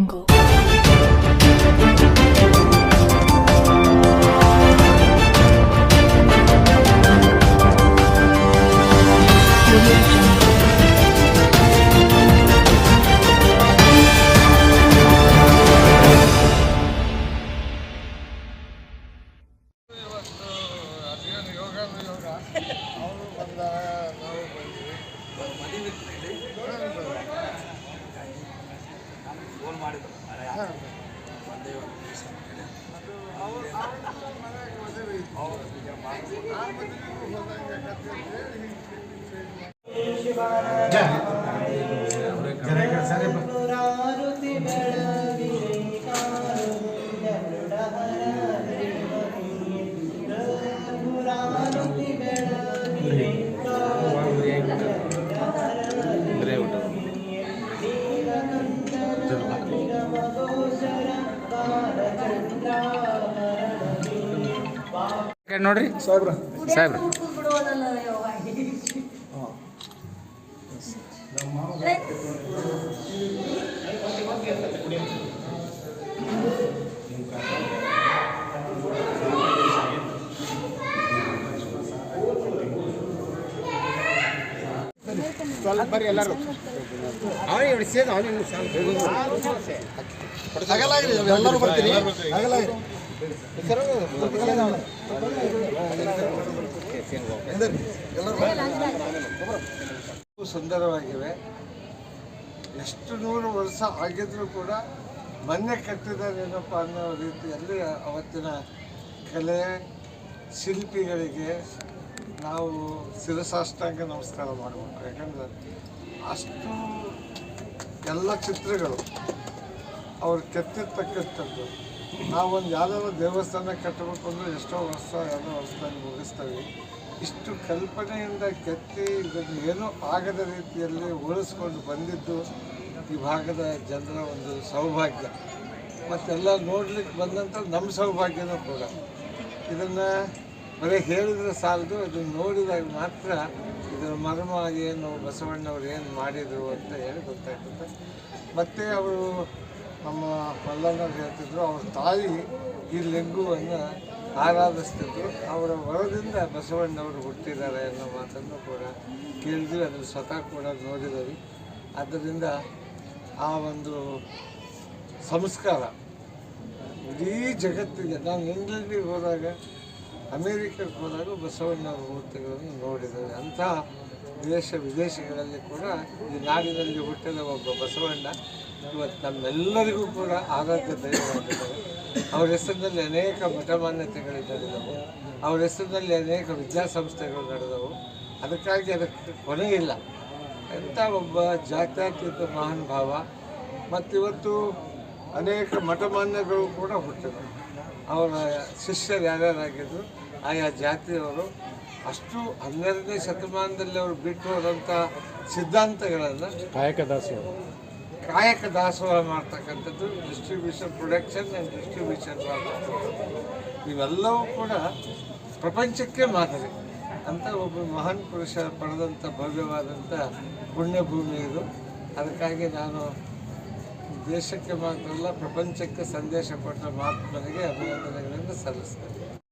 Jungle. Yeah. ನೋಡ್ರಿ. ಸಾಹೇಬ್ರ. ಸಾಹೇಬ್ರ. ಎಲ್ಲರೂ. ಬರ್ತೀರಿ ಆಗಲಾಗಿರಿ ಸುಂದರವಾಗಿವೆ. ಎಷ್ಟು ನೂರು ವರ್ಷ ಆಗಿದ್ರೂ ಕೂಡ ಮೊನ್ನೆ ಕಟ್ಟಿದಾರೇನಪ್ಪ ಅನ್ನೋ ರೀತಿಯಲ್ಲಿ ಅವತ್ತಿನ ಕಲೆ ಶಿಲ್ಪಿಗಳಿಗೆ ನಾವು ಶಿರಸಾಷ್ಟಾಂಗ ನಮಸ್ಕಾರ ಮಾಡಬೇಕು. ಯಾಕಂದ್ರೆ ಅಷ್ಟು ಎಲ್ಲ ಚಿತ್ರಗಳು ಅವ್ರು ಕೆತ್ತಿರ್ತಕ್ಕಂಥದ್ದು. ನಾವೊಂದು ಯಾವ್ದಾದ್ರು ದೇವಸ್ಥಾನ ಕಟ್ಟಬೇಕು ಅಂದರೆ ಎಷ್ಟೋ ವರ್ಷ ಯಾವುದೋ ವರ್ಷದಲ್ಲಿ ಮುಗಿಸ್ತೇವೆ. ಇಷ್ಟು ಕಲ್ಪನೆಯಿಂದ ಕೆತ್ತಿ ಇದನ್ನು ಏನೂ ಆಗದ ರೀತಿಯಲ್ಲಿ ಉಳಿಸ್ಕೊಂಡು ಬಂದಿದ್ದು ಈ ಭಾಗದ ಜನರ ಒಂದು ಸೌಭಾಗ್ಯ. ಮತ್ತೆಲ್ಲ ನೋಡ್ಲಿಕ್ಕೆ ಬಂದಂಥ ನಮ್ಮ ಸೌಭಾಗ್ಯನೂ ಕೂಡ. ಇದನ್ನು ಬರೀ ಹೇಳಿದರೆ ಸಾಲದು, ಅದು ನೋಡಿದಾಗ ಮಾತ್ರ ಇದರ ಮರ್ಮ ಏನು, ಬಸವಣ್ಣವ್ರು ಏನು ಮಾಡಿದರು ಅಂತ ಹೇಳಿ ಗೊತ್ತಾಗ್ತದೆ. ಮತ್ತು ಅವರು ನಮ್ಮ ಮಲ್ಲಣ್ಣವ್ರು ಹೇಳ್ತಿದ್ರು, ಅವ್ರ ತಾಯಿ ಈ ಲೆಂಗುವನ್ನು ಆರಾಧಿಸ್ತಿದ್ರು ಅವರ ವರದಿಂದ ಬಸವಣ್ಣವರು ಹುಟ್ಟಿದ್ದಾರೆ ಅನ್ನೋ ಮಾತನ್ನು ಕೂಡ ಕೇಳಿದ್ವಿ, ಅದನ್ನು ಸ್ವತಃ ಕೂಡ ನೋಡಿದ್ದೀವಿ. ಆದ್ದರಿಂದ ಆ ಒಂದು ಸಂಸ್ಕಾರ ಇಡೀ ಜಗತ್ತಿಗೆ, ನಾನು ಇಂಗ್ಲೆಂಡಿಗೆ ಹೋದಾಗ ಅಮೇರಿಕಕ್ಕೆ ಹೋದಾಗ ಬಸವಣ್ಣ ಮೂರ್ತಿಗಳನ್ನು ನೋಡಿದ್ದೇವೆ ಅಂಥ ದೇಶ ವಿದೇಶಗಳಲ್ಲಿ ಕೂಡ ಈ ನಾಡಿನಲ್ಲಿ ಹುಟ್ಟಿದ ಒಬ್ಬ ಬಸವಣ್ಣ ಇವತ್ತು ನಮ್ಮೆಲ್ಲರಿಗೂ ಕೂಡ ಆರಾಧ್ಯ ದೈವವಾಗಿದ್ದಾರೆ. ಅವ್ರ ಹೆಸರಿನಲ್ಲಿ ಅನೇಕ ಮಠಮಾನ್ಯತೆಗಳು ನಡೆದವು ಅವ್ರ ಹೆಸರಿನಲ್ಲಿ ಅನೇಕ ವಿದ್ಯಾಸಂಸ್ಥೆಗಳು ನಡೆದವು. ಅದಕ್ಕಾಗಿ ಅದಕ್ಕೆ ಕೊನೆ ಇಲ್ಲ. ಎಂಥ ಒಬ್ಬ ಜಾತ್ಯಾತೀತ ಮಹಾನ್ ಭಾವ. ಮತ್ತಿವತ್ತು ಅನೇಕ ಮಠಮಾನ್ಯಗಳು ಕೂಡ ಹುಟ್ಟಿದರು ಅವರ ಶಿಷ್ಯರು ಯಾರ್ಯಾರಾಗಿದ್ದರು ಆಯಾ ಜಾತಿಯವರು ಅಷ್ಟು ಹನ್ನೆರಡನೇ ಶತಮಾನದಲ್ಲಿ ಅವರು ಬಿಟ್ಟು ಹೋದಂಥ ಸಿದ್ಧಾಂತಗಳನ್ನು ಕಾಯಕ ದಾಸೋಹ. ಕಾಯಕ ದಾಸೋಹ ಮಾಡ್ತಕ್ಕಂಥದ್ದು ಡಿಸ್ಟ್ರಿಬ್ಯೂಷನ್ ಪ್ರೊಡಕ್ಷನ್ ಆ್ಯಂಡ್ ಡಿಸ್ಟ್ರಿಬ್ಯೂಷನ್ ಇವೆಲ್ಲವೂ ಕೂಡ ಪ್ರಪಂಚಕ್ಕೆ ಮಾದರಿ. ಅಂತ ಒಬ್ಬ ಮಹಾನ್ ಪುರುಷ ಪಡೆದಂಥ ಭವ್ಯವಾದಂಥ ಪುಣ್ಯಭೂಮಿ ಇದು. ಅದಕ್ಕಾಗಿ ನಾನು ದೇಶಕ್ಕೆ ಮಾತ್ರ ಅಲ್ಲ ಪ್ರಪಂಚಕ್ಕೆ ಸಂದೇಶ ಕೊಟ್ಟ ಮಹಾತ್ಮನಿಗೆ ಅಭಿನಂದನೆಗಳನ್ನು ಸಲ್ಲಿಸ್ತೇನೆ.